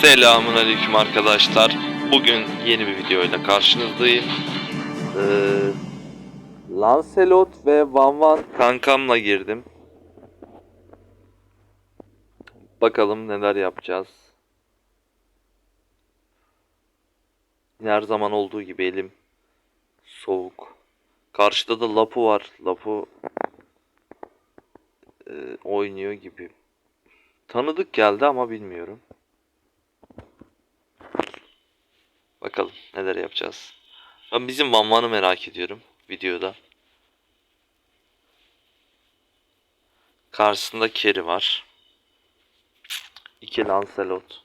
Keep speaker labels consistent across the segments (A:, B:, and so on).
A: Selamun aleyküm arkadaşlar. Bugün yeni bir videoyla karşınızdayım. Ee, Lancelot ve Van Van kankamla girdim. Bakalım neler yapacağız. Her zaman olduğu gibi elim soğuk. Karşıda da Lapu var. Lapu e, oynuyor gibi. Tanıdık geldi ama bilmiyorum. Bakalım neler yapacağız. Ben bizim Van Van'ı merak ediyorum videoda. Karşısında Kerry var. İki Lancelot.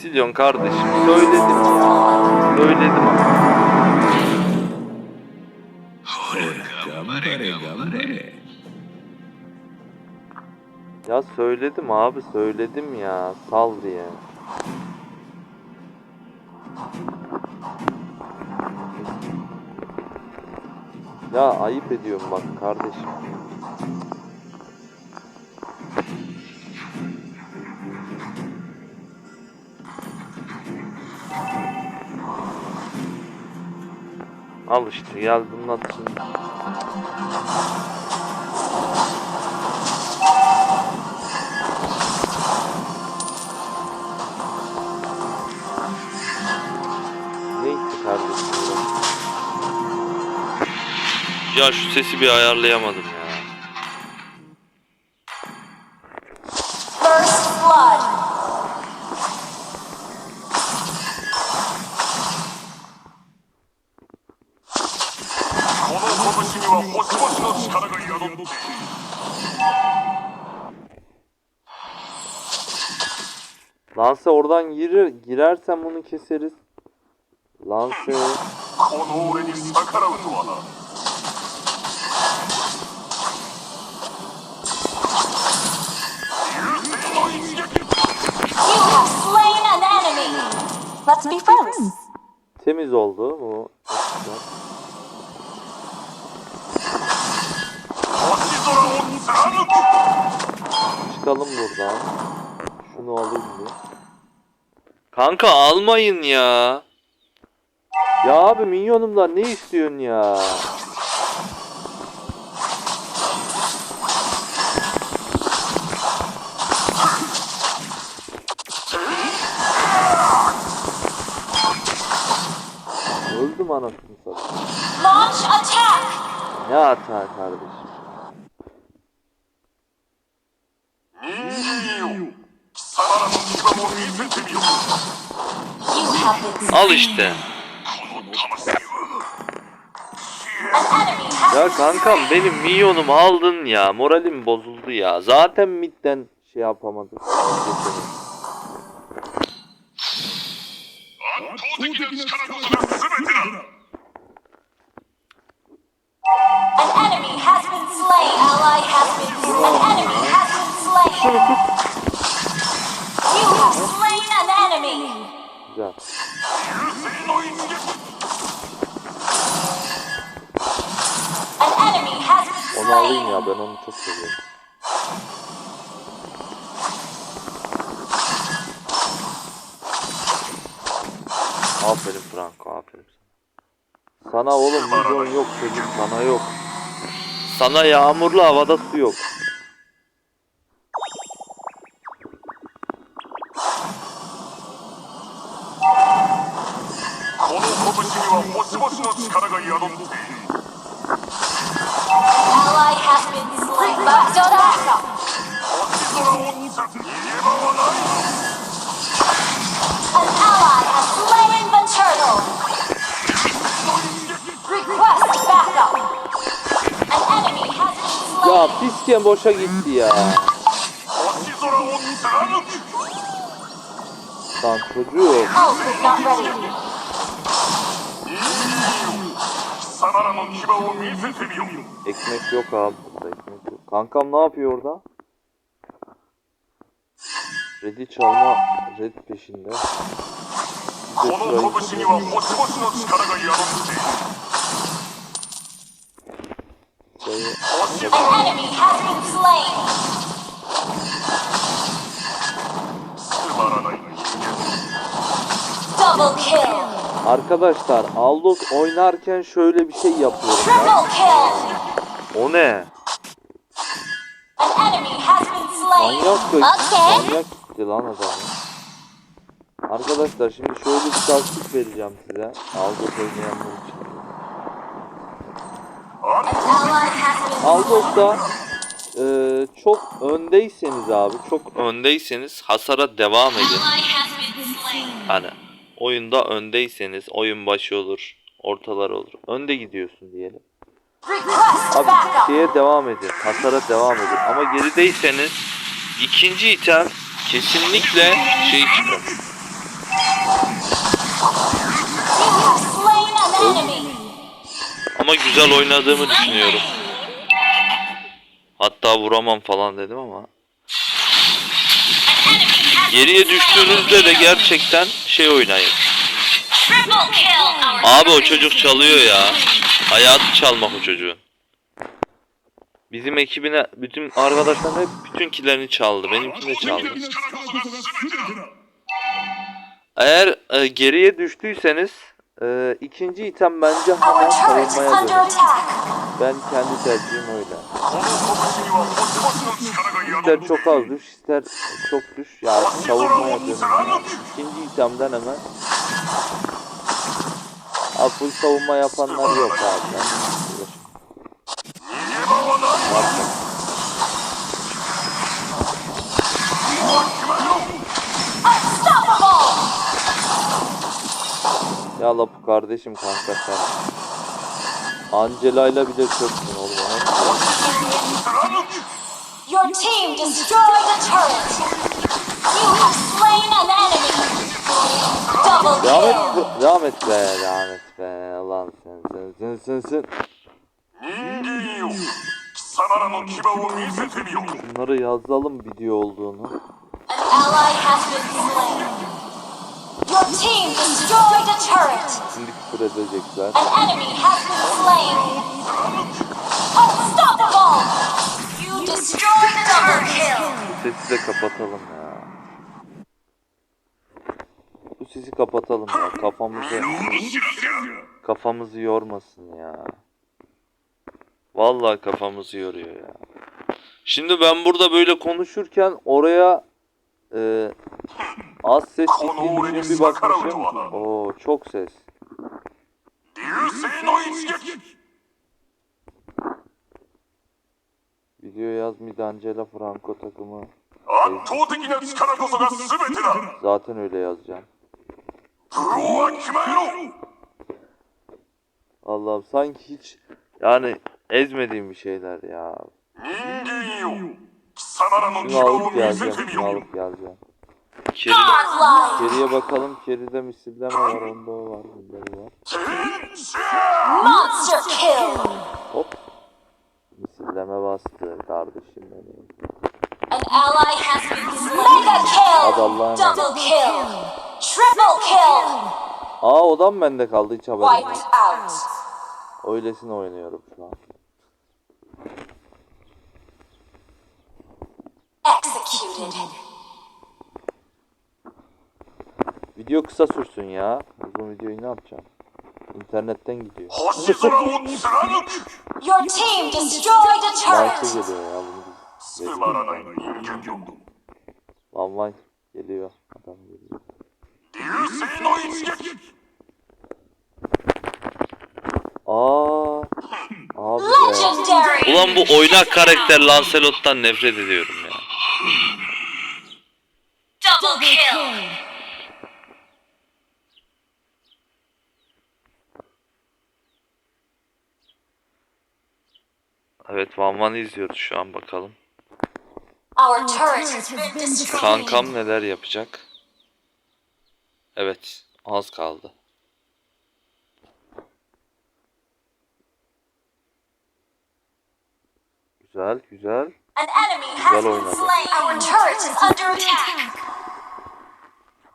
A: Silyon kardeşim söyledim ya. Söyledim ama. Ya söyledim abi söyledim ya. Sal diye. Ya ayıp ediyorum bak kardeşim. Al işte gel bunun şimdi. Neyse kardeşim. Ya şu sesi bir ayarlayamadım Lanse oradan girer, girersem onu keseriz.
B: Lanse.
A: Temiz oldu bu. Çıkalım buradan. Şunu alayım bir. Kanka almayın ya. Ya abi minyonumdan ne istiyorsun ya? Öldüm anasını satayım.
B: Launch attack.
A: Ne hata kardeşim. Al işte. Ya kankam benim milyonum aldın ya. Moralim bozuldu ya. Zaten midden şey
C: yapamadım.
B: An enemy has been slain. Ally has been. An enemy has been slain.
A: güzel. Onu alayım ya ben onu çok seviyorum. Aferin Franco aferin sana. Sana oğlum milyon yok çocuk sana yok. Sana yağmurlu havada su yok.
C: を見せてみよ
A: Ekmek yok abi burada ekmek yok. Kankam ne yapıyor orada? Red'i çalma Red peşinde.
C: この拳には星々の力が宿っている
B: Kill.
A: Arkadaşlar Aldous oynarken şöyle bir şey yapıyorum ya. O ne? Manyak da manyak gitti lan adam. Arkadaşlar şimdi şöyle bir taktik vereceğim size. Aldous oynayanlar için.
B: An ally has been
A: Aldos'ta e, çok öndeyseniz abi çok öndeyseniz hasara devam edin. Hani oyunda öndeyseniz oyun başı olur, ortalar olur. Önde gidiyorsun diyelim. Abi şeye devam edin, hasara devam edin. Ama gerideyseniz ikinci item kesinlikle şey çıkın.
B: You have slain an enemy
A: güzel oynadığımı düşünüyorum. Hatta vuramam falan dedim ama. Geriye düştüğünüzde de gerçekten şey oynayın. Abi o çocuk çalıyor ya. Hayatı çalmak o çocuğun. Bizim ekibine bütün arkadaşlar hep bütün kilerini çaldı. Benimkini de çaldı. Eğer e, geriye düştüyseniz ee, ikinci item bence hemen savunmaya
B: dönüş.
A: Ben kendi tercihim öyle. İster çok az düş, ister çok düş. Yani savunmaya dönüş. İkinci itemden hemen. Abi savunma yapanlar yok abi.
B: Yapacak
A: Ne alapı kardeşim kanka sen. Angela ile bile çöksün oğlum.
B: Your team destroyed the turret. You have slain an enemy. Double kill.
A: Devam et, be, devam be, devam be. Lan sen, sen, sen, sen, sen. Bunları yazalım video olduğunu.
B: An ally has been slain. Your team destroyed a turret.
A: Şimdi küfür.
B: An enemy has been slain. Oh, Unstoppable. You destroyed a double.
A: Sesi de kapatalım ya. Bu sesi kapatalım ya. Kafamızı kafamızı yormasın ya. Vallahi kafamızı yoruyor ya. Şimdi ben burada böyle konuşurken oraya e, az ses çektiğini düşünüp bir bakmışım. Oo çok ses. Video yaz Midancela Franco takımı.
C: Şey-
A: Zaten öyle yazacağım. Allah'ım sanki hiç yani ezmediğim bir şeyler ya. Alıp geleceğim. alıp geleceğim.
B: Kerim
A: Geriye bakalım. Kerry'de misilleme var. Onda o var. Bunda bu var.
B: Monster kill!
A: Hop. Misilleme bastı kardeşim benim.
B: An ally has been Mega
A: Hadi
B: kill!
A: Allah'a emanet.
B: Double kill! Triple kill!
A: Aa odam bende kaldı hiç haberim yok. Öylesine oynuyorum şu an. Video kısa sürsün ya. Uzun videoyu ne yapacağım? İnternetten gidiyor.
B: Your team destroyed a
A: Like'ı
B: turret.
A: geliyor Adam geliyor. Aa. Abi be. Ulan bu oynak karakter Lancelot'tan nefret ediyorum. Van'ı izliyoruz şu an bakalım. Kankam neler yapacak? Evet az kaldı. Güzel güzel. Güzel oynadı.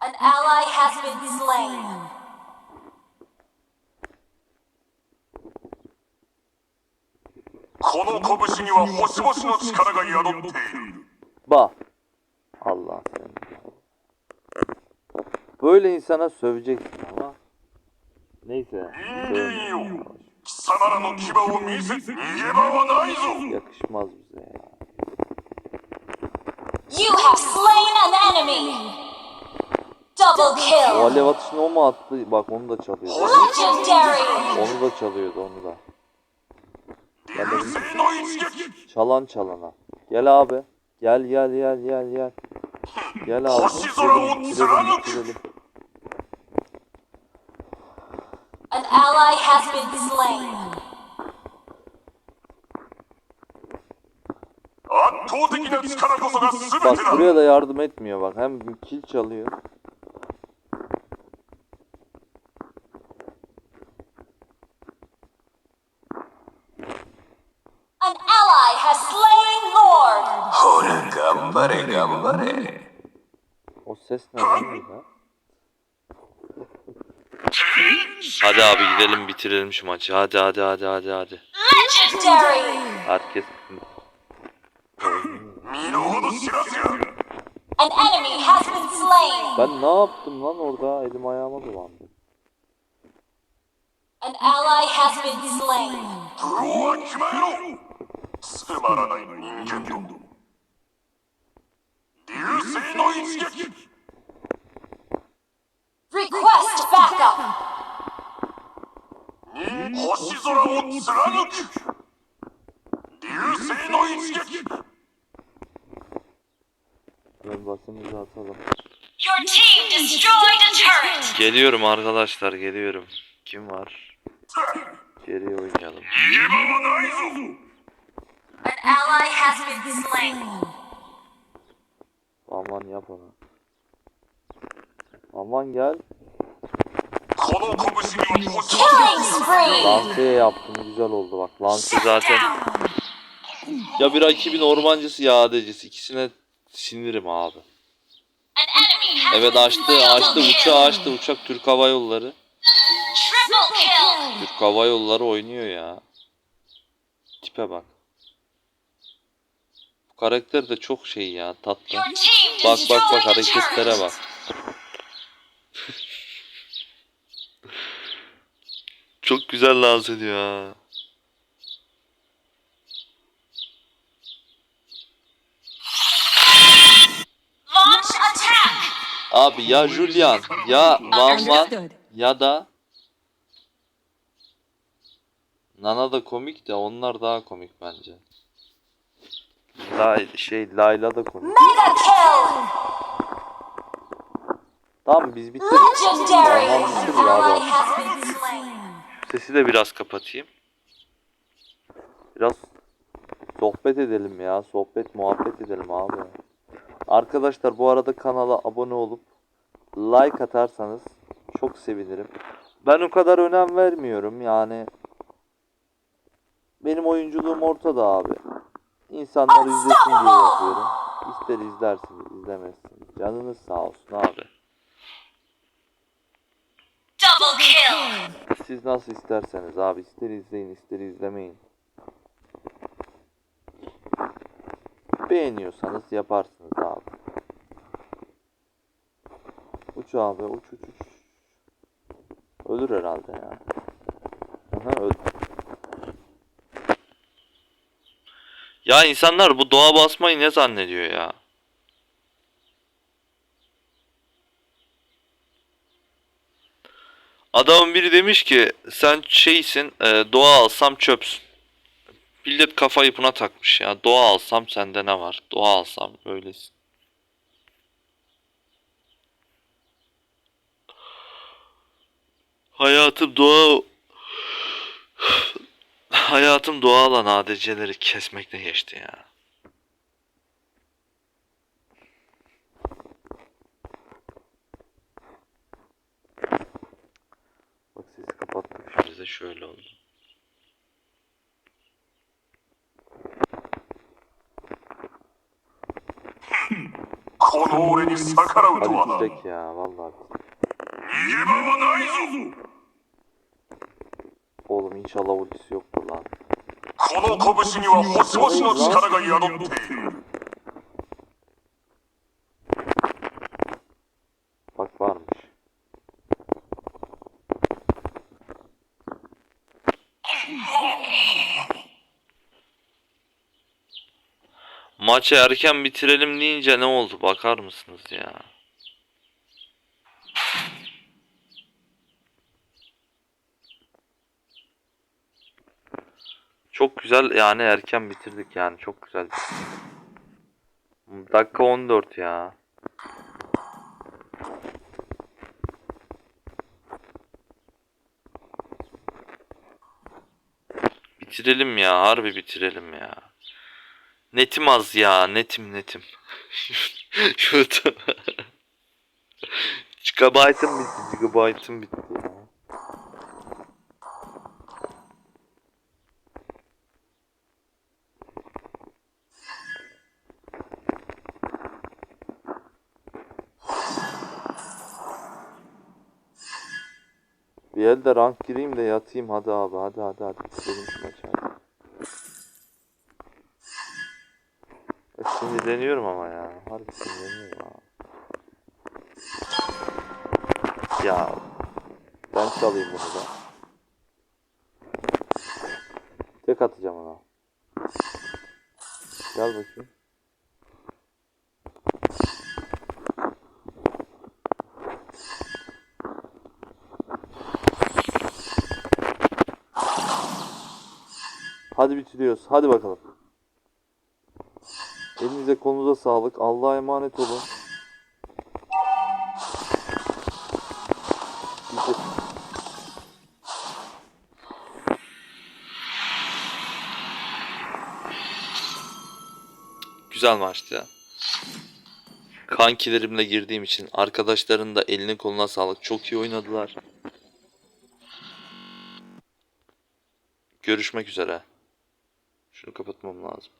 B: An ally has been slain.
C: この拳には星々の力が宿っている
A: Bak. Allah seni. Böyle insana söveceksin ama. Neyse.
C: 人間よ貴様らの牙を見せ逃げ場はないぞ
A: Yakışmaz bize ya.
B: You have slain an enemy. Double
A: O
B: kill.
A: alev atışını o mu attı? Bak onu da çalıyordu.
B: Legendary.
A: Onu da çalıyordu onu da.
C: Gel benim.
A: Çalan çalana. Gel abi. Gel gel gel gel gel. Gel abi. Gidelim, gidelim, gidelim.
B: An ally has been slain.
A: Bak buraya da yardım etmiyor bak. Hem kill çalıyor. ses ne lan ya? Hadi abi gidelim bitirelim şu maçı. Hadi hadi hadi hadi hadi.
B: Legendary.
A: Herkes
C: 身の程知らずや
B: An enemy has been slain.
A: Ben ne yaptım lan orada? Elim ayağıma dolandı.
B: An ally has been slain.
C: プロは決まえろつまらない人間ども流星の一撃
B: Request backup.
C: 星空を貫く流星の一撃
A: Ben basımızı atalım.
B: Your team destroyed a turret.
A: Geliyorum arkadaşlar geliyorum. Kim var? Geriye oynayalım.
C: 逃げ場はないぞ
B: An ally has been slain.
A: Aman yap onu. Aman gel. Lance'ye yaptım güzel oldu bak. Lance zaten ya bir rakibin ormancısı ya adecisi ikisine sinirim abi. Evet açtı açtı uçağı açtı uçak Türk Hava Yolları. Türk Hava Yolları oynuyor ya. Tipe bak. Bu karakter de çok şey ya tatlı. Bak bak bak hareketlere bak. Çok güzel dans ediyor ha. Abi ya Julian ya Van Van ya da Nana da komik de onlar daha komik bence. Lay şey Layla da komik. Tamam biz bitirdik.
B: Legendary.
A: Tamam
B: An
A: bitirdik abi. Sesi de biraz kapatayım. Biraz sohbet edelim ya. Sohbet muhabbet edelim abi. Arkadaşlar bu arada kanala abone olup like atarsanız çok sevinirim. Ben o kadar önem vermiyorum yani. Benim oyunculuğum ortada abi. İnsanlar izlesin diye yapıyorum. İster izlersiniz, izlemezsiniz. Canınız sağ olsun abi.
B: Double kill.
A: Siz nasıl isterseniz abi ister izleyin ister izlemeyin. Beğeniyorsanız yaparsınız abi. Uç abi uç uç uç. Ölür herhalde ya. Aha öldü. Ya insanlar bu doğa basmayı ne zannediyor ya? Adamın biri demiş ki sen şeysin e, doğa alsam çöpsün. Millet kafayı buna takmış ya. Doğa alsam sende ne var? Doğa alsam öylesin. Hayatım doğa Hayatım doğa alan ADC'leri kesmekle geçti ya. Bak sesi kapattık şimdi de şöyle oldu.
C: Konoore ni sakarau to
A: Hadi wa ya vallahi.
C: Nigeba wa nai.
A: Oğlum inşallah ultisi yoktur lan.
C: Kono kobushi ni wa
A: hoshi hoshi. Maçı erken bitirelim deyince ne oldu bakar mısınız ya? Çok güzel yani erken bitirdik yani çok güzel. Dakika 14 ya. Bitirelim ya harbi bitirelim ya. Netim az ya netim netim. Şurada. Gigabyte'ım bitti gigabyte'ım bitti. Bir elde rank gireyim de yatayım hadi abi hadi hadi hadi bitirelim şu maçı hadi. Ya sinirleniyorum ama ya. Harbi sinirleniyorum ha. Ya ben çalayım bunu da. Tek atacağım ona. Gel bakayım. Hadi bitiriyoruz. Hadi bakalım. Elinize kolunuza sağlık. Allah'a emanet olun. Güzel maçtı ya. Kankilerimle girdiğim için arkadaşların da eline koluna sağlık. Çok iyi oynadılar. Görüşmek üzere. Şunu kapatmam lazım.